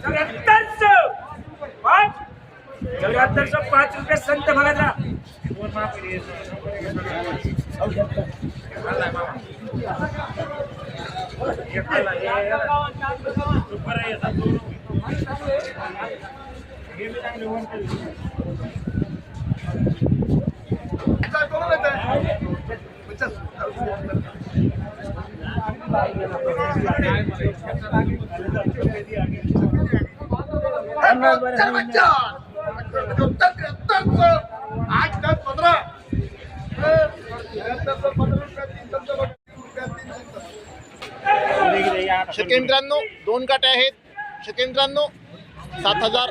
चौऱ्याहत्तरशे पाच चौऱ्याहत्तरशे पाच रुपये संत भगाचा आठ दस पंधरा शकेंद्रांनो दोन काटे आहेत. शकेंद्रांनो सात हजार.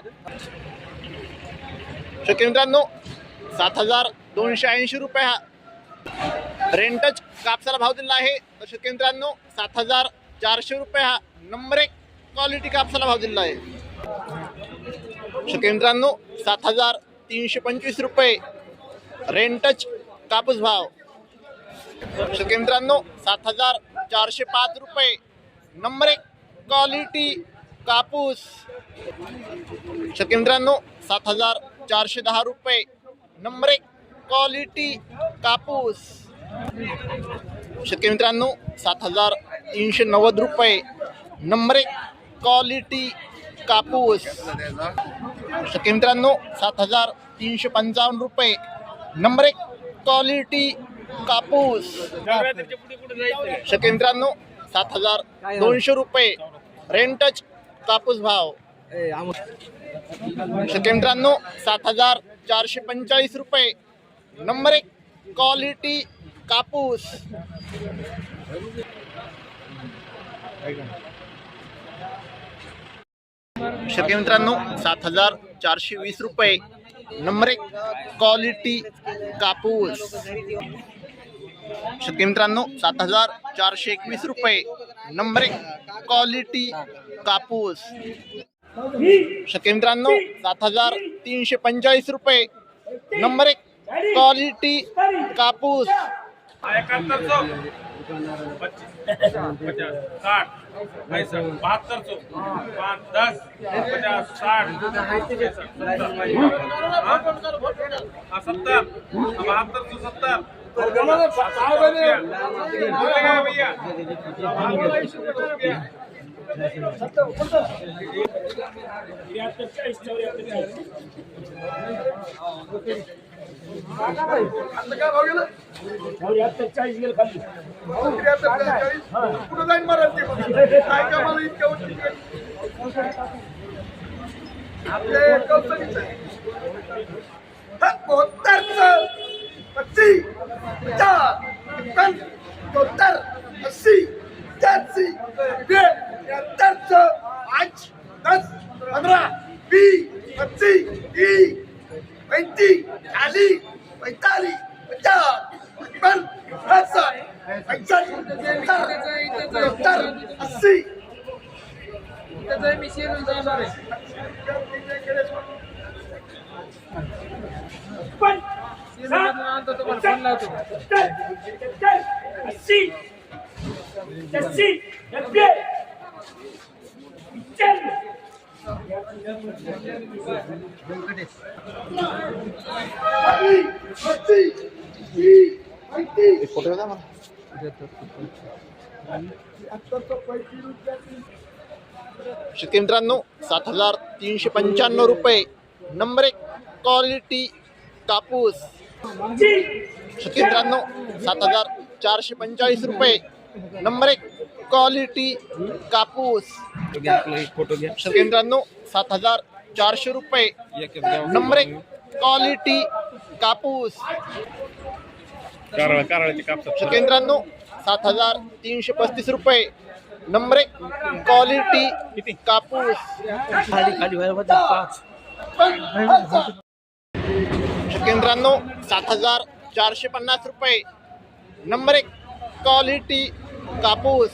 शकेंद्रांनो सात हजार दोनशे ऐंशी रुपये हा. रेंटच कापसाला भाव दिला आहे. तर शकेंद्रांनो सात हजार चारशे रुपये हा नंबर एक क्वालिटी कापसाला भाव दिला आहे. शकेंद्रांनो सात हजार तीनशे पंचवीस रुपये रेंटच कापूस भाव. शकेंद्रांनो सात हजार चारशे पाच रुपये नंबर एक क्वालिटी कापूस. शकेंद्रांनो सात हजार चारशे दहा रुपये नंबर एक क्वालिटी कापूस. शकेंद्रांनो सात हजार तीनशे नव्वद रुपये नंबर एक क्वालिटी कापूस शकेंद्रांनो सात हजार तीनशे पंचावन्न रुपये नंबर एक क्वालिटी कापूस शकेंद्रांनो सात हजार दोनशे रुपये रेंटच कापूस भाव. शकेंद्रांनो सात हजार चारशे पंचेचाळीस रुपये नंबर एक क्वालिटी कापूस शकेंद्रांनो सात हज़ार चारशे वीस रुपये. नंबर एक क्वालिटी कापूस. शकेंद्रांनो सात हज़ार चारशे एकवीस रुपये. नंबर एक क्वालिटी कापूस. शकेंद्रांनो सात हज़ार तीनशे पंचेचाळीस रुपये. नंबर एक क्वालिटी कापूस. एकाहत्तर सौ पच्चीस. पचास. साठ. पैंसठ. बहत्तर सौ पाँच दस. पचास. साठ. सत्तर सत्तर. बहत्तर सौ सत्तर. भैया चाळीस चाळीस गेलं खाली कुठं जाईन महाराज ते काय का मला इतक्या आपले कंपनीचं आहे. हा, बहात्तरचं, पस्तीस, पचास, एकावन्न, सत्तर, अस्सी, त्र्याऐंशी, नव्वद, त्र्याहत्तरचं, पाच, दस, पंधरा, वीस, पस्तीस, तीस, पैंतीस, चाळीस, पैंतालीस, पचास, पचपन, पासष्ट, पंचाहत्तर, सत्तर, सत्तर, अस्सी पण साठ, सत्तर, सत्तर, अस्सी शहाऐंशी, नब्बे फोटो द्या मला सात हजार तीनशे पंच्याण्णव रुपये. नंबर एक क्वालिटी कापूस. शकेंद्रांनो सात हजार चारशे पंचेचाळीस रुपये. नंबर एक क्वालिटी कापूस. शकेंद्रांनो सात हजार चारशे रुपये. नंबर एक क्वालिटी कापूस. कारळ कारळाची कापसात शकेंद्रांनो सात हजार तीनशे पस्तीस रुपये. नंबर एक क्वालिटी कापूस. शकेंद्रांनो सात हजार चारशे पन्नास रुपये. नंबर एक क्वालिटी कापूस.